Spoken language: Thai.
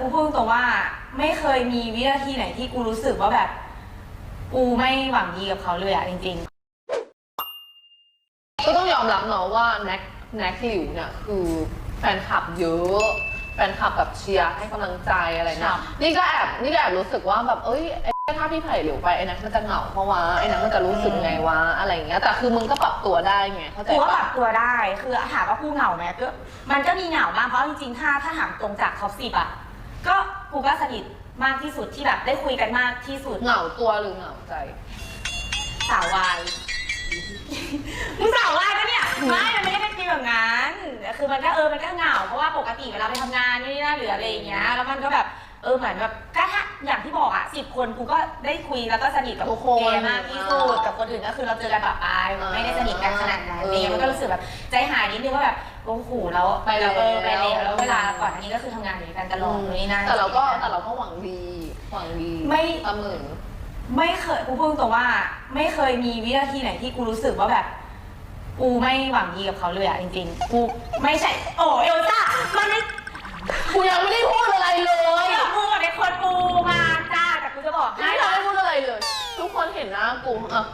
กูพูดตรงๆว่าไม่เคยมีวินาทีไหนที่กูรู้สึกว่าแบบ กูไม่หวังดีกับเขาเลยอะจริงก็ต้องยอมรับเนาะว่าแน็กแน็กหลิวเนี่ยคือแฟนคลับเยอะ แฟนคลับแบบเชียร์ให้กำลังใจอะไรครัเงี้ยบนี่ก็แอบนี่ก็แอบรู้สึกว่าแบบเอ้ยไอ้ถ้าพี่ไผ่หลิวไปไอ้แน็กมันจะเหงาเพราะว่าไอ้แน็กมันจะรู้สึกไงวะอะไรเงี้ยแต่คือมึงก็ปรับตัวได้ไงเข้าๆ ใจกูก็ปปะ รับตัวได้ คือถามว่ากูเหงาไหมก็มันก็มีเหงาบ้างเพราะจริงๆ ถ้าถ้าถามตรงจากท็อปสิบอะ ก็กูก็สนิทมากที่สุดที่แบบได้คุยกันมากที่สุดเหงาตัวหรือเหงาใจ สาววายมึงสาววายปะเนี่ยไม่มันไม่ได้เป็นฟีลแบบนั้นคือมันก็เออมันก็เหงาเพราะว่าปกติเวลาไปทำงานนี่นะหรืออะไรอย่างเงี้ยแล้วมันก็แบบเออเหมือนแบบก็ถ้าอย่างที่บอกอะสิบคนกูก็ได้คุยแล้วก็สนิทกับทุกคนแกมากที่สุดกับคนอื่นก็คือเราเจอกันแบบปายไม่ได้สนิทกันขนาดนั้นเออ เนี่ยมันก็รู้สึกแบบใจหายนิดนึงว่าแบบ โอ้โหแล้วไปแล้วเออไปแล้วแล้วเวลาก่อนอันนี้ก็คือทำงานอยู่ด้วยกันตลอดนู่นนี่นั่นแต่เราก็แต่เราก็หวังดีหวังดีไม่ เสมอ ไม่เคยกูพูดตรงๆว่า ไม่เคยมีวินาทีไหนที่กูรู้สึกว่าแบบ กูไม่หวังดีกับเขาเลยอะจริงๆ กูไม่ใช่ โอ้เอลซ่ามันไม่กูยังไม่ได้พูดอะไรเลยเดี๋ยวกูกับไอ้คนปูมาจ้าแต่กูจะบอกให้ ไม่นะได้พูดอะไรเลย ทุกคนเห็นหน้ากูอะ